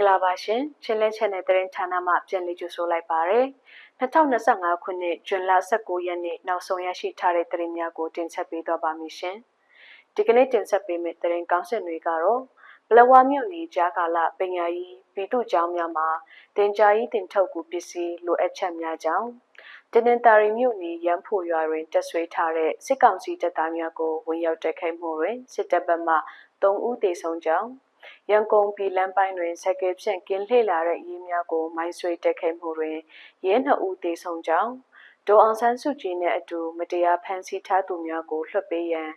္ဂလာပါရှင်ချင်းလဲ channel သတင်းဌာနမှပြန်လည်ကြိုဆိုလိုက်ပါရယ်2025ခုနှစ်ဇွန်လ19ရက်နေ့နောက်ဆုံးရရှိထားတဲ့သတင်းများကိုတင်ဆက်ပေးသွားပါမယ်ရှင်ဒီကနေ့တင်ဆက်ပေးမယ့်သတင်းကောင်းစင်တွေကတော့ဘလဝါမြို့နယ်ကြားကာလပညာရေးပြည်သူ့ကျောင်းများမှာတင်ကြားရေးတင်ထုတ်ကူပစ္စည်းလိုအပ်ချက်များကြောင့်တင်နတာရီမြို့နယ်ရန်ဖို့ရွာတွင်တက်ဆွေးထားတဲ့စစ်ကောင်စီတပ်သားများကိုဝင်ရောက်တိုက်ခိုက်မှုတွင်စစ်တပ်ဘက်မှ3ဦးသေဆုံးကြောင်း ရန်ကုန်ပြည်လမ်းပိုင်းတွင်စက်ကယ်ဖြင့်ကင်းလှည့်လာတဲ့ရေးများကိုမိုင်းဆွဲတက်ခဲ့မှုတွင်ရဲနှစ်ဦးသေဆုံးကြောင်းဒေါ်အောင်ဆန်းစုကြည်နှင့်အတူမတရားဖမ်းဆီးထားသူများကိုလွှတ်ပေးရန်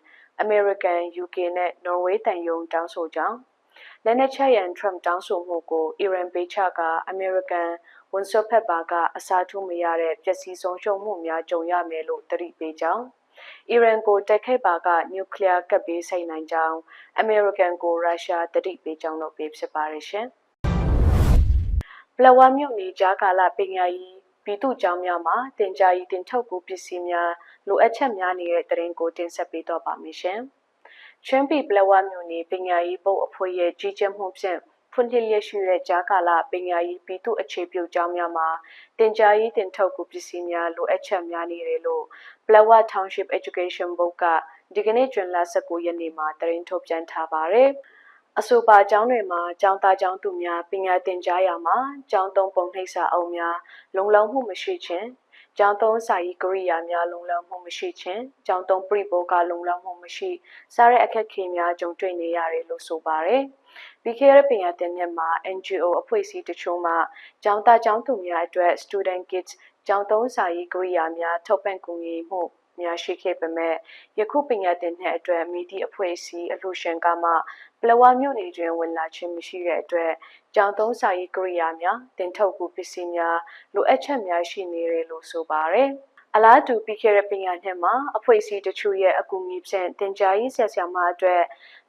American, UK နဲ့ Norway တန်ယုံတောင်းဆိုကြောင်းလက်နက်ချရန် Trump တောင်းဆိုမှုကိုအီရန်ပေးချက American ဝန်ဆွတ်ဖက်ပါကအစားထိုးမရတဲ့ပျက်စီးဆုံးရှုံးမှုများကြုံရမယ်လို့တတိပေးကြောင်း အီရန်ကိုတိုက်ခိုက်ပါကနျူကလ িয়ার ကပ်ပေးဆိုင်နိုင်ကြောင်းအမေရိကန်ကိုရုရှားတတိပေးကြောင်းတို့ပေးဖြစ်ပါတယ်ရှင်။ပလဝါမြို့နယ်ကြားကာလပညာရေးပြည်သူ့ကျောင်းများမှာတင်ကြားရေးတင်ထုတ်ကူပစ္စည်းများလိုအပ်ချက်များနေတဲ့တရင်ကိုတင်ဆက်ပေးတော့ပါမယ်ရှင်။ချင်းပီပလဝါမြို့နယ်ပညာရေးဘုတ်အဖွဲ့ရဲ့ကြီးကြပ်မှုဖြင့် ဖွင့်လှစ်ရရှိတဲ့ကြားကာလပညာရေးပြည်သူအခြေပြုကျောင်းများမှာတင်ကြားရေးတင်ထုတ်ကူပစ္စည်းများလိုအပ်ချက်များနေတယ်လို့ Flower Township Education Board ကဒီကနေ့ဇွန်လ19ရက်နေ့မှာတရင်ထုတ်ပြန်ထားပါတယ်။အဆိုပါကျောင်းတွေမှာကျောင်းသားကျောင်းသူများပညာသင်ကြားရာမှာကျောင်းသုံးပုံနှိပ်စာအုပ်များလုံလောက်မှုမရှိခြင်းကျောင်းသုံးစာရေးကရိယာများလုံလောက်မှုမရှိခြင်းကျောင်းသုံးပြိပိုကလုံလောက်မှုမရှိစားတဲ့အခက်အခဲများကြုံတွေ့နေရတယ်လို့ဆိုပါတယ်။ ပြီးခဲ့တဲ့ပညာသင်နှစ်မှာ NGO အဖွဲ့အစည်းတချို့မှကျောင်းသားကျောင်းသူများအတွက် Student Kits ကျောင်းသုံးစာရေးကရိယာများထောက်ပံ့ကူညီမှုများရှိခဲ့ပေမဲ့ယခုပညာသင်နှစ်အတွက်မိသည့်အဖွဲ့အစည်းအလှူရှင်ကမှပလဝါမြို့နယ်တွင်ဝင်လာခြင်းမရှိတဲ့အတွက်ကျောင်းသုံးစာရေးကရိယာများတင်ထုတ်ကူပစ္စည်းများလိုအပ်ချက်များရှိနေတယ်လို့ဆိုပါတယ်။အလားတူပြီးခဲ့တဲ့ပညာနှစ်မှာအဖွဲ့အစည်းတချို့ရဲ့အကူအညီဖြင့်တင်ကြားရေးဆရာဆရာမအတွက်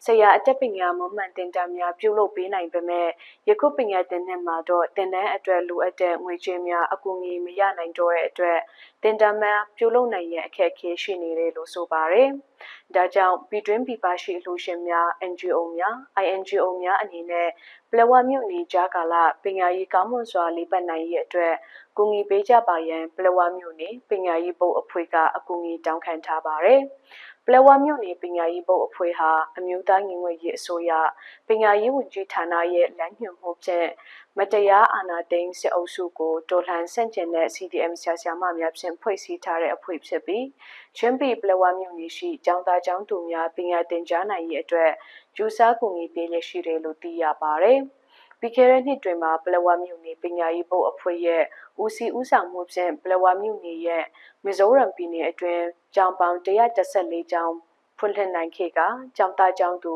ဆရာအတက်ပညာမမှန်တင်တာများပြုလုပ်ပေးနိုင်ပေမဲ့ယခုပညာသင်နှစ်မှာတော့တင်တန်းအတွက်လိုအပ်တဲ့ငွေကြေးများအကူအညီမရနိုင်တော့တဲ့အတွက်တင်တန်းများပြုလုပ်နိုင်ရန်အခက်အခဲရှိနေတယ်လို့ဆိုပါတယ်။ဒါကြောင့်ပြည်တွင်းပြည်ပရှိအလှူရှင်များ NGO များ INGO များအနေနဲ့ပလဝမြို့နယ်ကြားကာလပညာရေးကောင်းမွန်စွာလေးပတ်နိုင်ရေးအတွက်ကူညီပေးကြပါရန်ပလဝမြို့နယ်ပညာရေးဘုတ်အဖွဲ့ကအကူအညီတောင်းခံထားပါတယ်။ ပလဝမြို့နယ်ပညာရေးဘုတ်အဖွဲ့ဟာအမျိုးသားညီညွတ်ရေးအစိုးရပညာရေးဝန်ကြီးဌာနရဲ့လမ်းညွှန်မှုဖြင့်မတရားအာဏာသိမ်းစစ်အုပ်စုကိုတော်လှန်ဆန့်ကျင်တဲ့ CDM ဆရာဆရာမများဖြင့်ဖွဲ့စည်းထားတဲ့အဖွဲ့ဖြစ်ပြီးချင်းပြည်ပလဝမြို့နယ်ရှိကျောင်းသားကျောင်းသူများပညာသင်ကြားနိုင်ရေးအတွက်ကျူးစားကူညီပေးလျက်ရှိတယ်လို့သိရပါတယ်။ ပြီးခဲ့တဲ့နှစ်တွင်မှာပလဝမြို့နယ်ပညာရေးဘုတ်အဖွဲ့ရဲ့ဦးစီးဦးဆောင်မှုဖြင့်ပလဝမြို့နယ်ရဲ့မီဇိုရမ်ပြည်နယ်အတွင်းကျောင်းပေါင်း114ကျောင်းဖွင့်လှစ်နိုင်ခဲ့ကကျောင်းသားကျောင်းသူ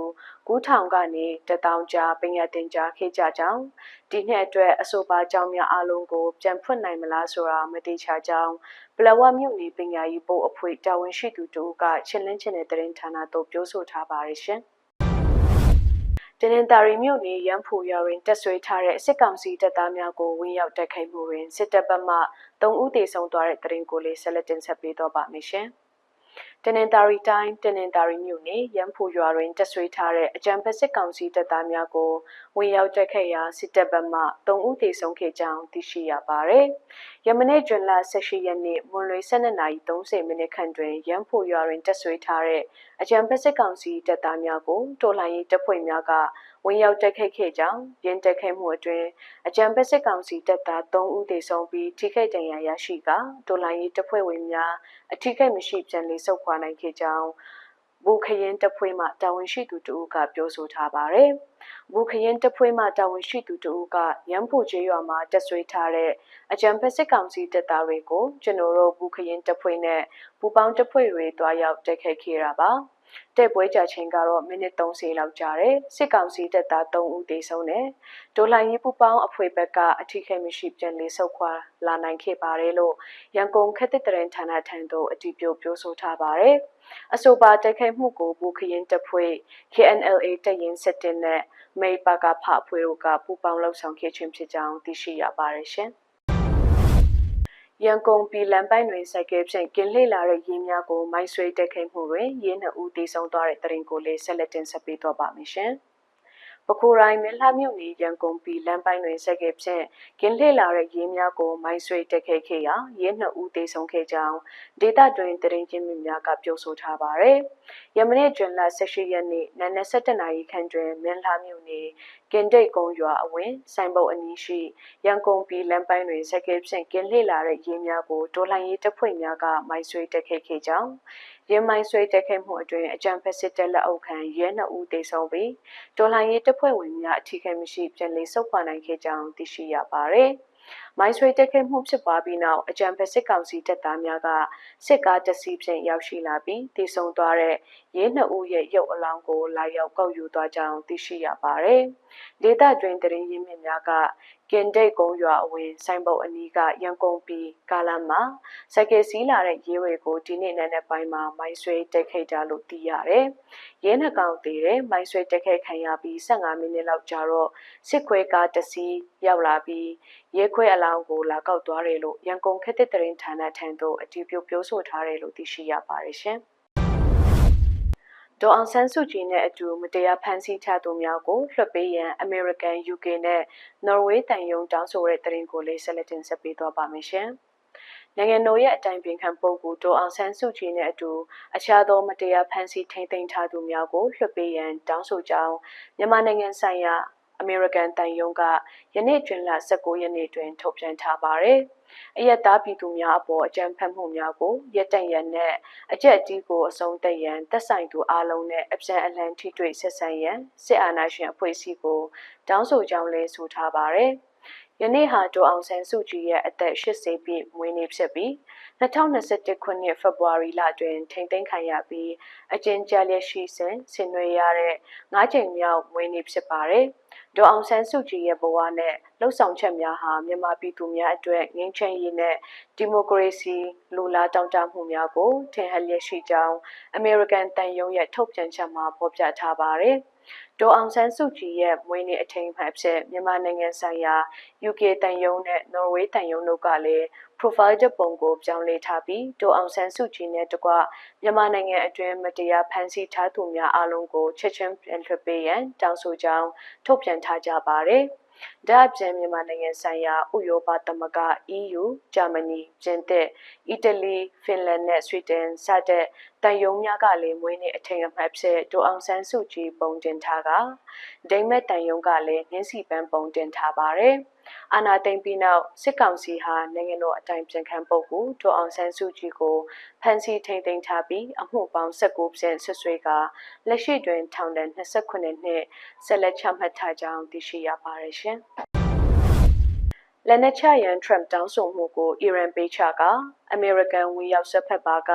9000ကနေ1000ကြားပညာသင်ကြားခဲ့ကြကြောင်းဒီနှစ်အတွက်အဆိုပါကျောင်းများအလုံးကိုပြန်ဖွင့်နိုင်မလားဆိုတာမသိချကြောင်းပလဝမြို့နယ်ပညာရေးဘုတ်အဖွဲ့တာဝန်ရှိသူတို့ကချင်းလင်းချင်းတဲ့သတင်းဌာနသို့ပြောဆိုထားပါတယ်ရှင်။ တနင်္သာရီမြို့နယ်ရန်ဖူရွာတွင်တက်ဆွေးထားတဲ့စစ်ကောင်စီတပ်သားများကိုဝင်ရောက်တိုက်ခိုက်မှုတွင်စစ်တပ်ဘက်မှ3ဦးသေဆုံးသွားတဲ့တရင်ကိုလေးဆက်လက်တင်ဆက်ပေးတော့ပါမယ်ရှင်။ တနင်္သာရီတိုင်းတနင်္သာရီမြို့နယ်ရန်ဖူရွာတွင်တက်ဆွေးထားတဲ့အကြံဖက်စစ်ကောင်စီတပ်သားများကိုဝင်ရောက်တိုက်ခိုက်ရာစစ်တပ်ဘက်မှ3ဦးသေဆုံးခဲ့ကြောင်းသိရှိရပါတယ်။ယမနေ့ဇွန်လ18ရက်နေ့မွန်လွေ12:30မိနစ်ခန့်တွင်ရန်ဖူရွာတွင်တက်ဆွေးထားတဲ့အကြံဖက်စစ်ကောင်စီတပ်သားများကိုတော်လှန်ရေးတပ်ဖွဲ့များက ဝင်ရောက်တိုက်ခိုက်ခဲ့ကြောင်းရင်းတိုက်ခိုက်မှုအတွင်းအကြံဖက်စစ်ကောင်စီတပ်သား3ဦးသေဆုံးပြီးထိခိုက်ဒဏ်ရာရရှိကတော်လှန်ရေးတပ်ဖွဲ့ဝင်များအထိခိုက်မရှိပြန်လည်ဆုတ်ခွာနိုင်ခဲ့ကြောင်းဘူခရင်တပ်ဖွဲ့မှတာဝန်ရှိသူတို့ကပြောဆိုထားပါတယ်။ဘူခရင်တပ်ဖွဲ့မှတာဝန်ရှိသူတို့ကရန်ဖို့ကျေးရွာမှာတက်ဆွေးထားတဲ့အကြံဖက်စစ်ကောင်စီတပ်သားတွေကိုကျွန်တော်တို့ဘူခရင်တပ်ဖွဲ့နဲ့ပူပေါင်းတပ်ဖွဲ့တွေတွားရောက်တိုက်ခိုက်ခဲ့တာပါ။ တဲ့ပွဲကြချင်းကတော့မိနစ်30လောက်ကြာတယ်စစ်ကောင်စီတပ်သား3ဦးတေဆုံးတယ်ဒိုလိုင်းရေးပူပေါင်းအဖွဲ့ဘက်ကအထိခိုက်မရှိပြန်လေးဆုတ်ခွာလာနိုင်ခဲ့ပါတယ်လို့ရန်ကုန်ခက်တဲ့တရင်ဌာနထံသို့အတည်ပြုပြောဆိုထားပါတယ်အဆိုပါတိုက်ခိုက်မှုကိုဘူခရင်တပ်ဖွဲ့ KNLA တရင်စစ်တင်နဲ့မေပါကဖအဖွဲ့တို့ကပူပေါင်းလှုပ်ဆောင်ခဲ့ခြင်းဖြစ်ကြောင်းသိရှိရပါတယ်ရှင်။ ရန်ကုန်ပြည်လမ်းပိုင်းတွင်စိုက်ကဲဖြင့်ကင်းလှည့်လာတဲ့ရင်းများကိုမိုင်းဆွဲတက်ခိုက်မှုတွင်ရင်းနှစ်ဦးသေဆုံးသွားတဲ့တရင်ကိုလေးဆက်လက်တင်ဆက်ပေးတော့ပါမယ်ရှင်။ ပခိုရိုင်းမင်းလှမြို့နယ်ရန်ကုန်ပြည်လမ်းပိုင်းတွင်ဆက်ခဲ့ဖြင့်ကင်းလှည့်လာတဲ့ရေးများကိုမိုင်းဆွဲတက်ခဲ့ခဲ့ရာရဲနှစ်ဦးသေဆုံးခဲ့ကြောင်းဒေသတွင်တရင်ချင်းများကပြောဆိုထားပါရယ်။ယမနေ့ဇွန်လ18ရက်နေ့နနက်7:00နာရီခန့်တွင်မင်းလှမြို့နယ်ကင်တိတ်ကုန်းရွာအဝင်ဆိုင်ဘုတ်အနီးရှိရန်ကုန်ပြည်လမ်းပိုင်းတွင်ဆက်ခဲ့ဖြင့်ကင်းလှည့်လာတဲ့ရေးများကိုဒေါ်လာရေးတပ်ဖွဲ့များကမိုင်းဆွဲတက်ခဲ့ခဲ့ကြောင်း ရင်မိုင်းဆွဲတက်ခဲ့မှုအတွင်းအကြံဖက်စစ်တပ်လက်အောက်ခံရဲနှစ်ဦးသေဆုံးပြီးဒေါ်လာရေးတပ်ဖွဲ့ဝင်များအထူးခံမရှိပြန်လည်ဆုတ်ခွာနိုင်ခဲ့ကြောင်းသိရှိရပါတယ်။ မိုင်းဆွေတက်ခဲ့မှုဖြစ်ပွားပြီးနောက်အကြံဖက်စစ်ကောင်စီတပ်သားများကစစ်ကားတစီးဖြင့်ရောက်ရှိလာပြီးတည်ဆုံသွားတဲ့ရဲနှစ်ဦးရဲ့ရုပ်အလောင်းကိုလာရောက်ကောက်ယူသွားကြောင်းသိရှိရပါတယ်။ဒေသတွင်တရင်ရင်းမြစ်များကကင်တိတ်ကုန်းရွာအဝင်ဆိုင်ဘုတ်အနီးကရန်ကုန်ပြည်ကာလမှာစက်ကယ်စီးလာတဲ့ရဲဝေကိုဒီနေ့နံနက်ပိုင်းမှာမိုင်းဆွေတက်ခဲ့ကြလို့သိရတယ်။ရဲနှကောင်သေးတဲ့မိုင်းဆွေတက်ခဲ့ခံရပြီး15မိနစ်လောက်ကြာတော့စစ်ခွဲကားတစီးရောက်လာပြီးရဲခွဲအလောင်းကိုလာကောက်သွားတယ်လို့ရန်ကုန်ခေတ်သစ်တရင်ဌာနထံသို့အတည်ပြုပြောဆိုထားတယ်လို့သိရှိရပါတယ်ရှင်။ဒေါ်အောင်ဆန်းစုကြည်နဲ့အတူမတရားဖမ်းဆီးချသူများကိုလွှတ်ပေးရန် American, UK နဲ့ Norway တန်ယုံတောင်းဆိုတဲ့တရင်ကိုလေးဆက်လက်တင်ဆက်ပေးသွားပါမယ်ရှင်။နိုင်ငံတော်ရဲ့အတိုင်ပင်ခံပုဂ္ဂိုလ်ဒေါ်အောင်ဆန်းစုကြည်နဲ့အတူအခြားသောမတရားဖမ်းဆီးထိန်းသိမ်းထားသူများကိုလွှတ်ပေးရန်တောင်းဆိုကြောင်းမြန်မာနိုင်ငံဆိုင်ရာ အမေရိကန်တန်ယုံကယနေ့တွင်လ19ရက်နေ့တွင်ထုတ်ပြန်ထားပါတယ်။အယက်သားပြည်သူများအပေါ်အကြမ်းဖက်မှုများကိုရက်တန့်ရန်နဲ့အကြက်အတီးကိုအဆုံးသတ်ရန်သက်ဆိုင်သူအလုံးနဲ့အပြန်အလှန်ထိတွေ့ဆက်ဆံရန်စစ်အာဏာရှင်အဖွဲ့အစည်းကိုတောင်းဆိုကြောင်းလည်းဆိုထားပါတယ်။ ယနေ့ဟာဒေါ်အောင်ဆန်းစုကြည်ရဲ့အသက်80ပြည့်မွေးနေ့ဖြစ်ပြီး2021ခုနှစ်ဖေဖော်ဝါရီလတွင်ထိန်းသိမ်းခံရပြီးအကျဉ်းချလျက်ရှိစဉ်ဆင်နွှဲရတဲ့၅ချိန်မြောက်မွေးနေ့ဖြစ်ပါတယ်။ဒေါ်အောင်ဆန်းစုကြည်ရဲ့ဘဝနဲ့ လှုပ်ဆောင်ချက်များဟာမြန်မာပြည်သူများအတွက်ငြိမ်းချမ်းရေးနဲ့ဒီမိုကရေစီလူလားတောင်းတမှုများကိုထင်ဟပ်လျက်ရှိကြောင်းအမေရိကန်တန်ယုံရဲ့ထုတ်ပြန်ချက်မှာဖော်ပြထားပါတယ်။ဒေါ်အောင်ဆန်းစုကြည်ရဲ့မွေးနေ့အထိမ်းအမှတ်အဖြစ်မြန်မာနိုင်ငံဆိုင်ရာ UK တန်ယုံနဲ့ Norway တန်ယုံတို့ကလည်း profile ပုံကိုပြောင်းလဲထားပြီးဒေါ်အောင်ဆန်းစုကြည်နဲ့တကွမြန်မာနိုင်ငံအတွင်းမတရားဖမ်းဆီးထားသူများအလုံးကိုချက်ချင်းပြန်လွှတ်ပေးရန်တောင်းဆိုကြောင်းထုတ်ပြန်ထားကြပါတယ်။ ဒါအပြင်မြန်မာနိုင်ငံဆိုင်ရာဥရောပသမဂ္ဂ EU ဂျာမနီပြင်သစ်အီတလီဖင်လန်နဲ့ဆွီဒင်စတဲ့တန်ယုံများကလည်းမွေးနေ့အထိမ်းအမှတ်ဖြစ်ဒိုအောင်ဆန်းစုကြည်ပုံတင်ထားကဒိမက်တန်ယုံကလည်းနှင်းစီပန်းပုံတင်ထားပါတယ် အာနာသိမ့်ပြီးနောက်စစ်ကောင်စီဟာနိုင်ငံတော်အတိုင်ပင်ခံပုဂ္ဂိုလ်ဒေါ်အောင်ဆန်းစုကြည်ကိုဖမ်းဆီးထိန်သိမ်းထားပြီးအမှုပေါင်း19%ဆွဆွေးကလက်ရှိတွင်ထောင်ဒဏ်28နှစ်ဆက်လက်ချမှတ်ထားကြောင်းသိရှိရပါတယ်ရှင်။လက်နက်ချရန်ထရမ်တောင်းဆိုမှုကိုအီရန်ပေးချကအမေရိကန်ဝင်ရောက်ဆက်ဖက်ပါက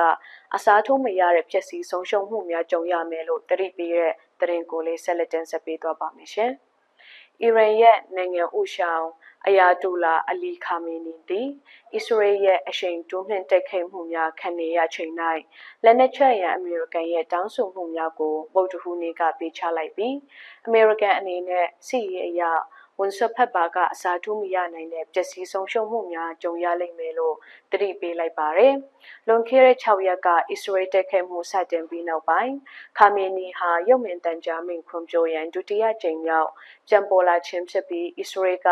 အစားထိုးမရတဲ့ဖြစ်စီဆုံးရှုံးမှုများကြုံရမယ်လို့တတိပေးတဲ့သတင်းကိုလေးဆက်လက်တင်ဆက်ပေးသွားပါမယ်ရှင်။အီရန်ရဲ့နိုင်ငံဥဆောင် အယာဒူလာအလီခါမီနီသည်အစ္စရေးရဲ့အရှိန်တိုးမြင့်တိုက်ခိုက်မှုများခံနေရချိန်၌လက်နက်ချရန်အမေရိကန်ရဲ့တောင်းဆိုမှုများကိုဗုဒ္ဓဟူးနေ့ကပေးချလိုက်ပြီးအမေရိကန်အနေနဲ့စီရေးအရာ ဝန်ဆွဖက်ပါကအစာထိုးမရနိုင်တဲ့ပျက်စီးဆုံးရှုံးမှုများကြုံရလိမ့်မယ်လို့တတိပေးလိုက်ပါတယ်။လွန်ခဲ့တဲ့6ရက်ကအစ္စရေးတက်ခဲ့မှုစတင်ပြီးနောက်ပိုင်းခါမီနီဟာရုပ်မြင်တန်ကြားမိန်ခွန်ပြိုရန်ဒုတိယကြိမ်မြောက်ကြံပေါ်လာခြင်းဖြစ်ပြီးအစ္စရေးက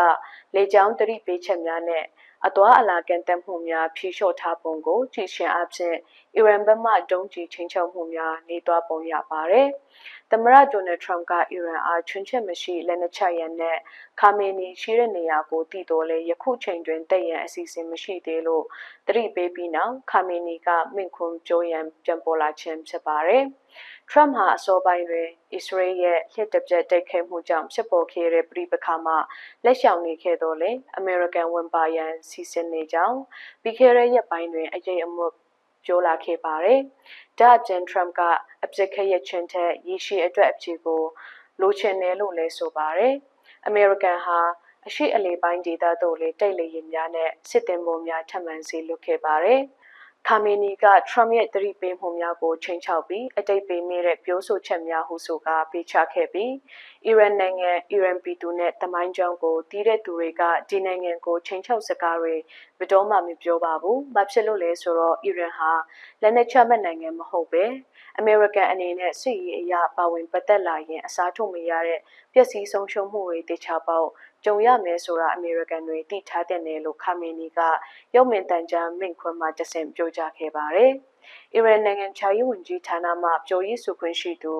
လေကြောင်းတတိပေးချက်များနဲ့ အသွာအလာကန်တက်မှုများဖြေလျှော့ထားပုံကိုကြည့်ရှင်အဖြစ်အီရန်ဘက်မှဒုံးကျည်ချင်းချုပ်မှုများနေသွားပုံရပါတယ်။သမ္မတဒိုနယ်ထရမ့်ကအီရန်အားချွင်းချက်မရှိလက်နက်ချရန်နဲ့ခါမေနီရှိတဲ့နေရာကိုတည်တော်လဲယခုချိန်တွင်တက်ရန်အစီအစဉ်မရှိသေးလို့တတိပေးပြီးနောက်ခါမေနီကမင့်ခွန်ကြိုးရန်ပြန်ပေါ်လာခြင်းဖြစ်ပါတယ်။ ထရမ့်ဟာအစောပိုင်းတွင်အစ္စရေးရဲ့လျှက်တပြက်တိုက်ခိုက်မှုကြောင့်ဖြစ်ပေါ်ခဲ့တဲ့ပြည်ပခါမှလက်ရှောင်နေခဲ့တော့လေအမေရိကန်ဝန်ပါရန်စီစဉ်နေကြောင်းပြီးခဲ့တဲ့ရက်ပိုင်းတွင်အရေးအမှုပြောလာခဲ့ပါတယ်။ဒါ့အပြင်ထရမ့်ကအပြစ်ခရချင်းတဲ့ရည်ရှိအတွက်အဖြစ်ကိုလိုချင်တယ်လို့လည်းဆိုပါတယ်။အမေရိကန်ဟာအရှိအလေပိုင်းဒေသတို့လေတိတ်လေရင်များနဲ့စစ်တင်ပုံများထပ်မံစီလွတ်ခဲ့ပါတယ်။ ခါမီနီကထရမ့်ရဲ့သတိပေးမှုများကိုချိန်ချောက်ပြီးအတိတ်ပေးမိတဲ့ပြောဆိုချက်များဟုဆိုကာပေးချခဲ့ပြီးအီရန်နိုင်ငံအီရန်ပြည်သူနဲ့တမိုင်းကြောင်းကိုတီးတဲ့သူတွေကဒီနိုင်ငံကိုချိန်ချောက်စကားတွေဘယ်တော့မှမပြောပါဘူး။ဘာဖြစ်လို့လဲဆိုတော့အီရန်ဟာလက်နက်ချမဲ့နိုင်ငံမဟုတ်ပဲအမေရိကန်အနေနဲ့စစ်ရေးအရာပါဝင်ပတ်သက်လာရင်အစားထိုးမရတဲ့ပျက်စီးဆုံးရှုံးမှုတွေတေချာပေါက် ကြုံရမယ်ဆိုတာအမေရိကန်တွေသိထားတဲ့နယ်လို့ခါမီနီကရုပ်မြင်သံကြားမိန့်ခွန်းမှာတဆင့်ပြောကြားခဲ့ပါတယ်။အီရန်နိုင်ငံခြားရေးဝန်ကြီးဌာနမှပြောရေးဆိုခွင့်ရှိသူ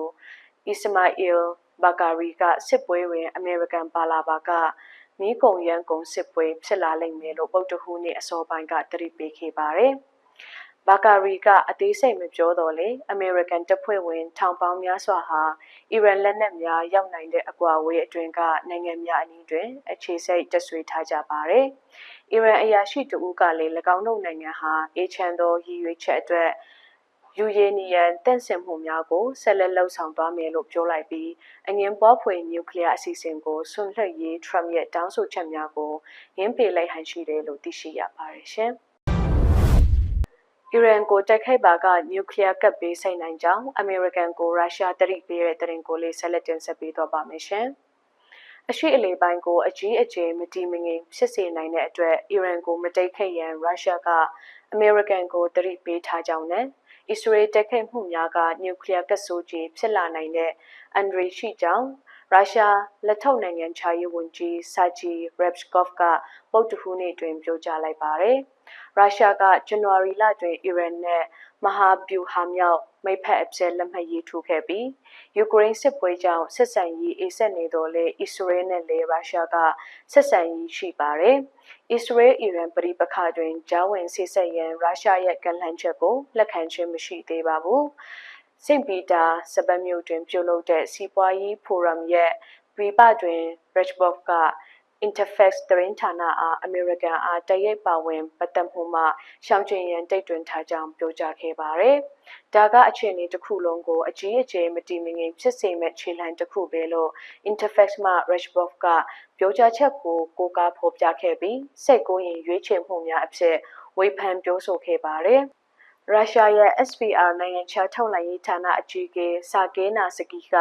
အီစမာအီလ်ဘာကာရီကစစ်ပွဲတွင်အမေရိကန်ပါလာပါကမီးကုံရန်ကုန်စစ်ပွဲဖြစ်လာလိမ့်မယ်လို့ပုတ်တဟူးနေ့အစောပိုင်းကတတိပေးခဲ့ပါတယ်။ ဘာကာရီကအသေးစိတ်မပြောတော့လေအမေရိကန်တပ်ဖွဲ့ဝင်ထောင်ပေါင်းများစွာဟာအီရန်လက်နက်များရောက်နိုင်တဲ့အကွာအဝေးအတွင်းကနိုင်ငံများအနည်းတွင်အခြေစိုက်တဆွေးထားကြပါတယ်။အီရန်အရာရှိတဦးကလည်း၎င်းတို့နိုင်ငံဟာအေချန်သောရည်ရွယ်ချက်အတွက်ယူရေနီယန်တန့်စင်မှုများကိုဆက်လက်လှုပ်ဆောင်သွားမယ်လို့ပြောလိုက်ပြီးအငင်းပွားဖွယ်နျူကလ িয়ার အစီအစဉ်ကိုဆွန့်လွှတ်ရေးထရမ့်ရဲ့တောင်းဆိုချက်များကိုရင်းပယ်လိုက်ဟန်ရှိတယ်လို့သိရှိရပါတယ်ရှင်။ အီရန်ကိုတိုက်ခိုက်ပါကနျူကလ িয়ার ကပ်ပေးဆိုင်နိုင်ကြောင်းအမေရိကန်ကိုရုရှားတရိပ်ပေးတဲ့တရင်ကိုလေးဆက်လက်တင်ဆက်ပေးတော့ပါမယ်ရှင်။အရှိအလေးပိုင်းကိုအကြီးအကျယ်မတည်မငြိမ်ဖြစ်စေနိုင်တဲ့အတွက်အီရန်ကိုမတိတ်ခိတ်ရန်ရုရှားကအမေရိကန်ကိုတရိပ်ပေးထားကြောင်းနဲ့အစ္စရေးတိုက်ခိုက်မှုများကနျူကလ িয়ার ကပ်ဆိုးကြီးဖြစ်လာနိုင်တဲ့အန်ဒရီရှိကြောင်းရုရှားလက်ထောက်နိုင်ငံခြားရေးဝန်ကြီးဆာဂျီရက်ဗ်ကော့ဖ်ကပုတ်တဟူးနေ့တွင်ပြောကြားလိုက်ပါတယ်။ ရုရှားကဇန်နဝါရီလတွင်အီရန်နဲ့မဟာဗျူဟာမြောက်မိတ်ဖက်အဖြစ်လက်မှတ်ရေးထိုးခဲ့ပြီးယူကရိန်းစစ်ပွဲကြောင့်ဆက်ဆံရေးအေးဆက်နေတော့လေအစ္စရေးနဲ့လေရုရှားကဆက်ဆံရေးရှိပါတယ်။အစ္စရေးအီရန်ပြည်ပခါတွင်ဂျာဝင်ဆိဆက်ရန်ရုရှားရဲ့ကန့်လန့်ချက်ကိုလက်ခံခြင်းမရှိသေးပါဘူး။စင်ပီတာစပမြို့တွင်ပြုလုပ်တဲ့စီးပွားရေးဖိုရမ်ရဲ့ပြည်ပတွင် Rechbov က Interfax သတင်းဌာနအားအမေရိကန်အားတရိပ်ပါဝင်ပတ်သက်မှုမှရှောင်ကျဉ်ရန်တိတ်တွင်ထားကြောင်းပြောကြားခဲ့ပါတယ်။ဒါကအခြေအနေတစ်ခုလုံးကိုအကြီးအကျယ်မတည်မငြိမ်ဖြစ်စေမဲ့ခြေလှမ်းတစ်ခုပဲလို့ Interfax မှ Rashbov ကပြောကြားချက်ကိုကိုးကားဖော်ပြခဲ့ပြီးစိတ်ကိုရင်ရွေးချယ်မှုများအဖြစ်ဝေဖန်ပြောဆိုခဲ့ပါတယ်။ရုရှားရဲ့ SVR နိုင်ငံခြားထောက်လှမ်းရေးဌာနအကြီးအကဲဆာဂေးနာစကီက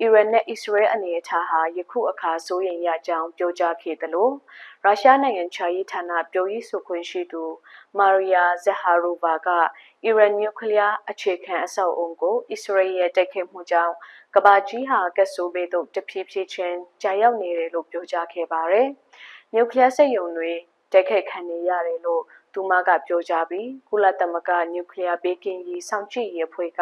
အီရန်နဲ့အစ္စရေးအနေအထားဟာယခုအခါစိုးရိမ်ရကြောင်းပြောကြားခဲ့သလိုရုရှားနိုင်ငံခြားရေးဌာနပြောရေးဆိုခွင့်ရှိသူမာရီယာဇဟာရိုဗာကအီရန်နျူကလ িয়ার အခြေခံအဆောက်အုံကိုအစ္စရေးရဲ့တိုက်ခိုက်မှုကြောင့်ကဘာကြီးဟာကက်ဆိုဘေးသို့တဖြည်းဖြည်းချင်းကြာရောက်နေတယ်လို့ပြောကြားခဲ့ပါတယ်။နျူကလ িয়ার စက်ရုံတွေတိုက်ခိုက်ခံနေရတယ်လို့ သူမကပြောကြားပြီးကုလသမဂ္ဂနျူကလ িয়ার ဘေးကင်းရေးစောင့်ကြည့်ရေးအဖွဲ့က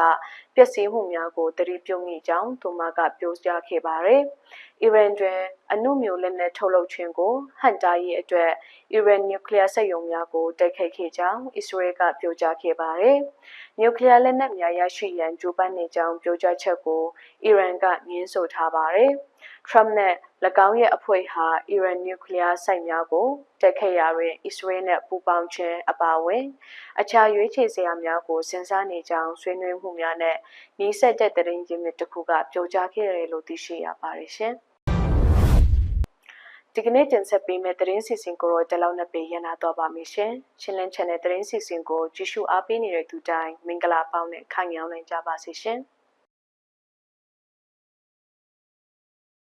ပျက်စီးမှုများကိုတတိပြုမိကြောင်းသူမကပြောကြားခဲ့ပါတယ်။အီရန်တွင်အနုမြူလက်နက်ထုတ်လုပ်ခြင်းကိုဟန်တာရေးအတွက်အီရန်နျူကလ িয়ার စက်ရုံများကိုတိုက်ခိုက်ခဲ့ကြောင်းအစ္စရေးကပြောကြားခဲ့ပါတယ်။နျူကလ িয়ার လက်နက်များရရှိရန်ကြိုးပမ်းနေကြောင်းပြောကြားချက်ကိုအီရန်ကငြင်းဆိုထားပါတယ်။ Trump နဲ့၎င်းရဲ့အဖွဲ့ဟာအီရန်နျူကလ িয়ার စိုက်များကိုတက်ခဲ့ရာတွင်အစ္စရေးနဲ့ပူးပေါင်းခြင်းအပါအဝင်အခြားရွေးချယ်စရာများကိုစဉ်းစားနေကြောင်းဆွေးနွေးမှုများနဲ့နှီးစပ်တဲ့တရင်ရင်းမြစ်တစ်ခုကပြောကြားခဲ့တယ်လို့သိရှိရပါတယ်ရှင်။ဒီကနေ့တင်ဆက်ပေးမယ့်သတင်းစီစဉ်ကိုတော့ဒီလောက်နဲ့ပဲရနာတော့ပါမယ်ရှင်။ချင်းလင်း channel သတင်းစီစဉ်ကိုကြည့်ရှုအားပေးနေတဲ့သူတိုင်းမင်္ဂလာပေါင်းနဲ့ခိုင်ရောင်းနိုင်ကြပါစေရှင်။